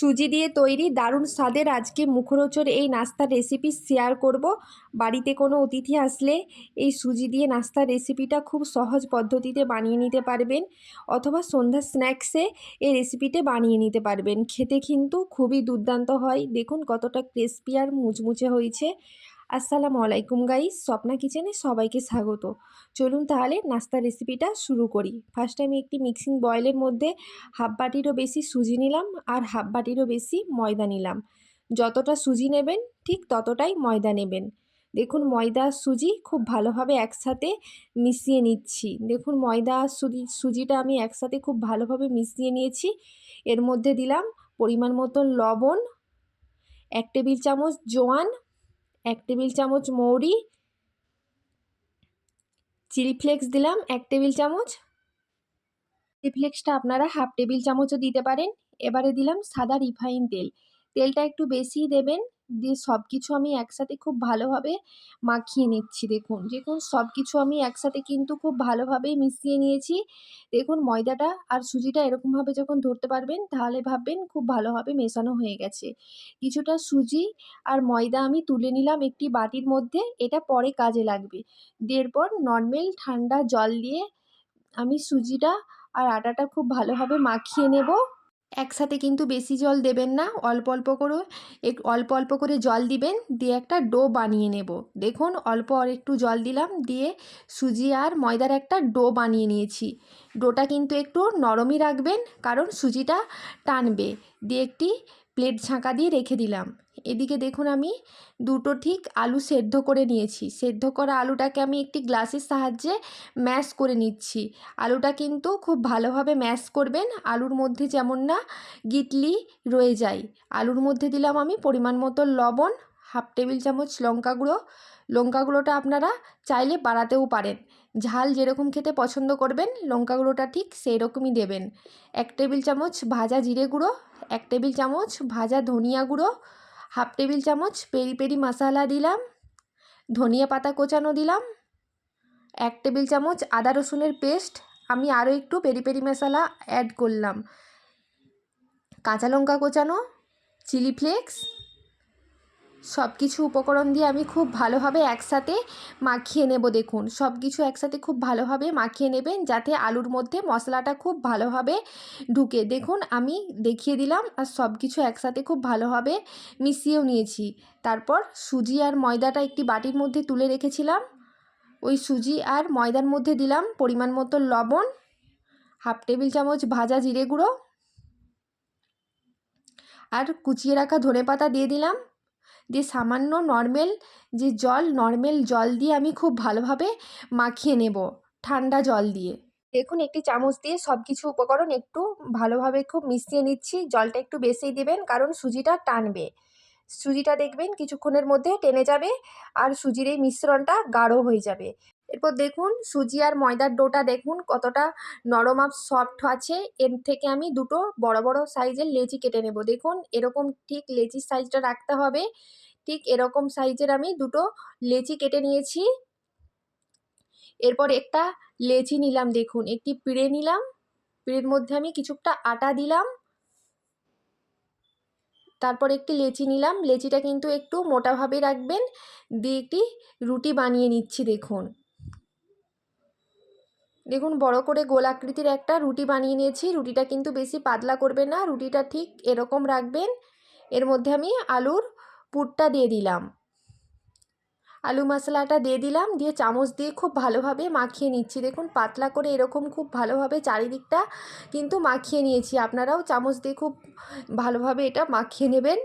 সুজি দিয়ে তৈরি দারুণ স্বাদের আজকে মুখরোচর এই নাস্তার রেসিপি শেয়ার করব। বাড়িতে কোনো অতিথি আসলে এই সুজি দিয়ে নাস্তার রেসিপিটা খুব সহজ পদ্ধতিতে বানিয়ে নিতে পারবেন অথবা সন্ধ্যা স্ন্যাক্সে এই রেসিপিটা বানিয়ে নিতে পারবেন। খেতে কিন্তু খুবই দুর্দান্ত হয়। দেখুন কতটা ক্রিস্পি আর মুচমুচে হয়েছে। আসসালামু আলাইকুম গাইস, স্বপ্না কিচেনে সবাইকে স্বাগত। চলুন তাহলে নাস্তার রেসিপিটা শুরু করি। ফার্স্ট আমি একটি মিক্সিং বয়েলের মধ্যে হাফ বাটিরও বেশি সুজি নিলাম আর হাফ বাটিরও বেশি ময়দা নিলাম। যতটা সুজি নেবেন, ঠিক ততটাই ময়দা নেবেন। দেখুন ময়দা আর সুজি খুব ভালোভাবে একসাথে মিশিয়ে নিচ্ছি। দেখুন ময়দা আর সুজি, সুজিটা আমি একসাথে খুব ভালোভাবে মিশিয়ে নিয়েছি। এর মধ্যে দিলাম পরিমাণ মতো লবণ, এক টেবিল চামচ জোয়ান এক টেবিল চামচ মৌরি, চিলি ফ্লেক্স দিলাম, এক টেবিল চামচ। চিলি ফ্লেক্সটা আপনারা হাফ টেবিল চামচও দিতে পারেন। এবারে দিলাম সাদা রিফাইন তেল। তেলটা একটু বেশিই দেবেন। দিয়ে সব কিছু আমি একসাথে খুব ভালোভাবে মাখিয়ে নিচ্ছি, দেখুন। দেখুন সব কিছু আমি একসাথে কিন্তু খুব ভালোভাবেই মিশিয়ে নিয়েছি। দেখুন, ময়দাটা আর সুজিটা এরকমভাবে যখন ধরতে পারবেন, তাহলে ভাববেন খুব ভালোভাবে মেশানো হয়ে গেছে। কিছুটা সুজি আর ময়দা আমি তুলে নিলাম একটি বাটির মধ্যে, এটা পরে কাজে লাগবে। দিয়ে এরপর নর্মাল ঠান্ডা জল দিয়ে আমি সুজিটা আর আটাটা খুব ভালোভাবে মাখিয়ে নেব। একসাথে কিন্তু বেশি জল দেবেন না। অল্প অল্প করে, এক, অল্প অল্প করে জল দিবেন। দিয়ে একটা ডো বানিয়ে নেব। দেখুন, অল্প আর একটু জল দিলাম। দিয়ে সুজি আর ময়দার একটা ডো বানিয়ে নিয়েছি। ডোটা কিন্তু একটু নরমই রাখবেন, কারণ সুজিটা টানবে। দিয়ে একটি প্লেট ঝাঁকা দিয়ে রেখে দিলাম। এদিকে দেখুন আমি দুটো ঠিক আলু সেদ্ধ করে নিয়েছি। সেদ্ধ করা আলুটাকে আমি একটি গ্লাসের সাহায্যে ম্যাশ করে নিচ্ছি। আলুটা কিন্তু খুব ভালোভাবে ম্যাশ করবেন। আলুর মধ্যে যেমন না গিটলি রয়ে যায়, আলুর মধ্যে দিলাম আমি পরিমাণ মতো লবণ, হাফ টেবিল চামচ লঙ্কা গুঁড়ো। লঙ্কা গুঁড়োটা আপনারা চাইলে বাড়াতেও পারেন। ঝাল যেরকম খেতে পছন্দ করবেন, লঙ্কা গুঁড়োটা ঠিক সেই রকমই দেবেন। এক টেবিল চামচ ভাজা জিরে গুঁড়ো এক টেবিল চামচ ভাজা ধনিয়া গুঁড়ো, হাফ টেবিল চামচ পেরি পেরি মশালা দিলাম, ধনিয়া পাতা কোচানো দিলাম, এক টেবিল চামচ আদা রসুনের পেস্ট, আমি আরও একটু পেরি পেরি মশলা অ্যাড করলাম। কাঁচা লঙ্কা কোচানো চিলি ফ্লেক্স সব কিছু উপকরণ দিয়ে আমি খুব ভালোভাবে একসাথে মাখিয়ে নেব দেখুন। সব কিছু একসাথে খুব ভালোভাবে মাখিয়ে নেবেন যাতে আলুর মধ্যে মশলাটা খুব ভালোভাবে ঢুকে। দেখুন, আমি দেখিয়ে দিলাম আর সব কিছু একসাথে খুব ভালোভাবে মিশিয়েও নিয়েছি। তারপর সুজি আর ময়দাটা একটি বাটির মধ্যে তুলে রেখেছিলাম। ওই সুজি আর ময়দার মধ্যে দিলাম পরিমাণ মতো লবণ, হাফ টেবিল চামচ ভাজা জিরে গুঁড়ো আর কুচিয়ে রাখা ধনে পাতা দিয়ে দিলাম। দিয়ে সামান্য নর্মেল যে জল নর্মেল জল দিয়ে আমি খুব ভালোভাবে মাখিয়ে নেব, ঠান্ডা জল দিয়ে। দেখুন, একটি চামচ দিয়ে সব কিছু উপকরণ একটু ভালোভাবে খুব মিশিয়ে নিচ্ছি। জলটা একটু বেশিই দেবেন, কারণ সুজিটা টানবে। সুজিটা দেখবেন কিছুক্ষণের মধ্যে টেনে যাবে আর সুজির এই মিশ্রণটা গাঢ় হয়ে যাবে। এরপর দেখুন সুজি আর ময়দার ডোটা দেখুন কতটা নরম আর সফট আছে। এর থেকে আমি দুটো বড় বড় সাইজের লেচি কেটে নেব। দেখুন এরকম ঠিক লেচির সাইজটা রাখতে হবে। ঠিক এরকম সাইজের আমি দুটো লেচি কেটে নিয়েছি। এরপর একটা লেচি নিলাম দেখুন, একটি পিড়ে নিলাম। পিড়ের মধ্যে আমি কিছুটা আটা দিলাম। তারপর একটি লেচি নিলাম। লেচিটা কিন্তু একটু মোটাভাবে রাখবেন। দিয়ে একটি রুটি বানিয়ে নিচ্ছি, দেখুন। দেখুন, বড় করে গোল আকৃতির একটা রুটি বানিয়ে নিয়েছি। রুটিটা কিন্তু বেশি পাতলা করবে না। রুটিটা ঠিক এরকম রাখবেন। এর মধ্যে আমি আলুর পুরটা দিয়ে দিলাম। আলু মশলাটা দিয়ে দিলাম, দিয়ে চামচ দিয়ে খুব ভালোভাবে মাখিয়ে নিচ্ছি। দেখুন, পাতলা করে এরকম খুব ভালোভাবে চারিদিকটা কিন্তু মাখিয়ে নিয়েছি। আপনারাও চামচ দিয়ে খুব ভালোভাবে এটা মাখিয়ে নেবেন।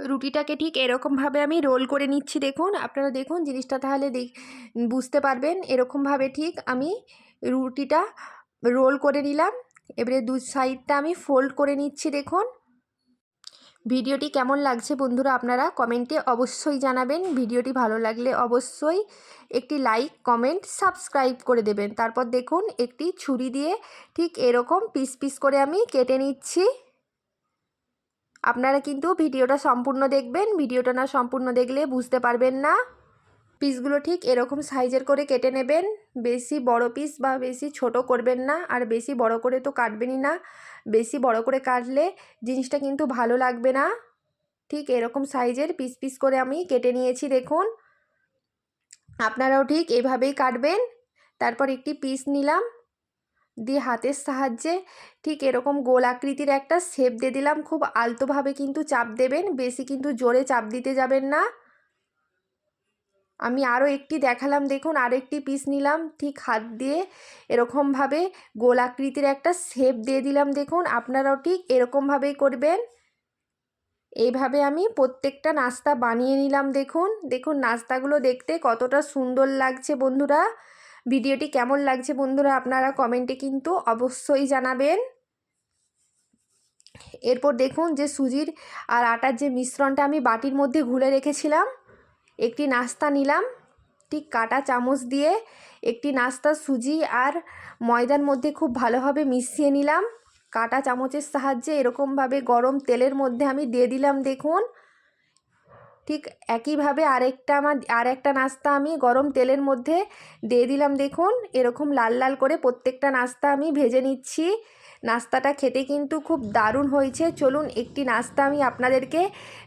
রুটিটাকে ঠিক এরকমভাবে আমি রোল করে নিচ্ছি। দেখুন, আপনারা দেখুন জিনিসটা তাহলে বুঝতে পারবেন। এরকমভাবে ঠিক আমি রুটিটা রোল করে নিলাম। এবারে দু সাইডটা আমি ফোল্ড করে নিচ্ছি। দেখুন ভিডিওটি কেমন লাগছে বন্ধুরা আপনারা কমেন্টে অবশ্যই জানাবেন। ভিডিওটি ভালো লাগলে অবশ্যই একটি লাইক, কমেন্ট, সাবস্ক্রাইব করে দেবেন। তারপর দেখুন একটি ছুরি দিয়ে ঠিক এরকম পিস পিস করে আমি কেটে নিচ্ছি। আপনারা কিন্তু ভিডিওটা সম্পূর্ণ দেখবেন। ভিডিওটা না সম্পূর্ণ দেখলে বুঝতে পারবেন না। পিসগুলো ঠিক এরকম সাইজের করে কেটে নেবেন। বেশি বড় পিস বা বেশি ছোট করবেন না। আর বেশি বড় করে তো কাটবেনই না। বেশি বড় করে কাটলে জিনিসটা কিন্তু ভালো লাগবে না। ঠিক এরকম সাইজের পিস পিস করে আমি কেটে নিয়েছি, দেখুন। আপনারাও ঠিক এভাবেই কাটবেন। তারপর একটি পিস নিলাম দিয়ে হাতের সাহায্যে ঠিক এরকম গোল আকৃতির একটা শেপ দিয়ে দিলাম। খুব আলতোভাবে কিন্তু চাপ দেবেন, বেশি কিন্তু জোরে চাপ দিতে যাবেন না। আমি আরও একটি দেখালাম, দেখুন আরও একটি পিস নিলাম, ঠিক হাত দিয়ে এরকমভাবে গোল আকৃতির একটা শেপ দিয়ে দিলাম, দেখুন, আপনারাও ঠিক এরকমভাবেই করবেন। এইভাবে আমি প্রত্যেকটা নাস্তা বানিয়ে নিলাম, দেখুন দেখুন নাস্তাগুলো দেখতে কতটা সুন্দর লাগছে বন্ধুরা। ভিডিওটি কেমন লাগছে বন্ধুরা, আপনারা কমেন্টে কিন্তু অবশ্যই জানাবেন। এরপর দেখুন যে সুজির আর আটার যে মিশ্রণটা আমি বাটির মধ্যে ঘুলে রেখেছিলাম একটি নাস্তা নিলাম, ঠিক কাটা চামচ দিয়ে একটি নাস্তা সুজি আর ময়দার মধ্যে খুব ভালোভাবে মিশিয়ে নিলাম। কাটা চামচের সাহায্যে এরকমভাবে গরম তেলের মধ্যে আমি দিয়ে দিলাম, দেখুন। ঠিক একইভাবে আরেকটা আমার আর একটা নাস্তা আমি গরম তেলের মধ্যে দিয়ে দিলাম, দেখুন। এরকম লাল লাল করে প্রত্যেকটা নাস্তা আমি ভেজে নিচ্ছি। নাস্তাটা খেতে কিন্তু খুব দারুণ হয়েছে। চলুন একটি নাস্তা আমি আপনাদেরকে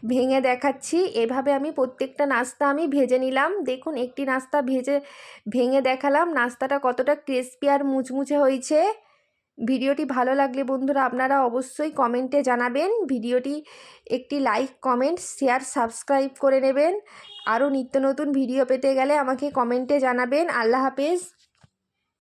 ভেঙে দেখাচ্ছি। এভাবে আমি প্রত্যেকটা নাস্তা আমি ভেজে নিলাম। দেখুন, একটি নাস্তা ভেজে, ভেঙে দেখালাম। নাস্তাটা কতটা ক্রিস্পি আর মুচমুচে হয়েছে। ভিডিওটি ভালো লাগলে বন্ধুরা আপনারা অবশ্যই কমেন্টে জানাবেন। ভিডিওটি একটি লাইক, কমেন্ট, শেয়ার, সাবস্ক্রাইব করে নেবেন। আরও নিত্য নতুন ভিডিও পেতে গেলে আমাকে কমেন্টে জানাবেন। আল্লাহ হাফেজ।